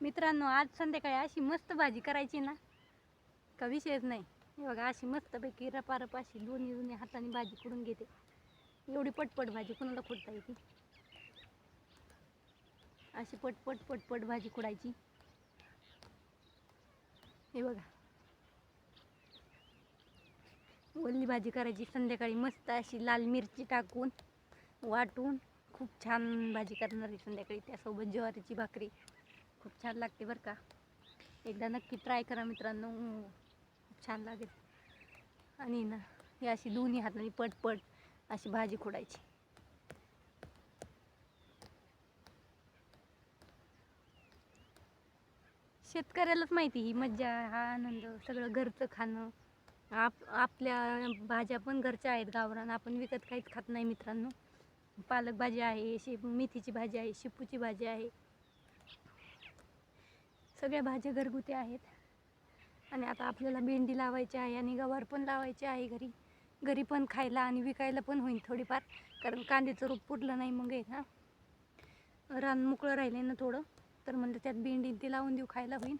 मित्रांनो आज संध्याकाळी अशी मस्त भाजी करायची ना का विषयच नाही. हे बघा अशी मस्तपैकी रपारप अशी दोन्ही दोन्ही हाताने भाजी करून घेते. एवढी पटपट भाजी कुणाला खुडता येते? अशी पटपट पटपट भाजी खुडायची हे बघा. वल्ली भाजी करायची संध्याकाळी मस्त अशी लाल मिरची टाकून वाटून खूप छान भाजी करणार आहे संध्याकाळी. त्यासोबत ज्वारीची भाकरी. खूप छान लागते बरं का. एकदा नक्की ट्राय करा मित्रांनो. खूप छान लागेल. आणि ना ही अशी दोन्ही हाताने पटपट अशी भाजी खोडायची. शेतकऱ्यालाच माहिती ही मज्जा हा आनंद सगळं घरचं खाणं. आप आपल्या भाज्या पण घरच्या आहेत गावरान. आपण विकत काहीच खात नाही मित्रांनो. पालक भाजी आहे शे मेथीची भाजी आहे शेपूची भाजी आहे. सगळ्या भाज्या घरगुती आहेत. आणि आता आपल्याला भेंडी लावायची आहे आणि गवार पण लावायची आहे घरी. घरी पण खायला आणि विकायला पण होईल थोडीफार. कारण कांद्याचं रोप पुरलं नाही मग आहे ना रान मोकळं राहिले ना थोडं. तर म्हणलं त्यात भेंडी ते लावून देऊ खायला होईल.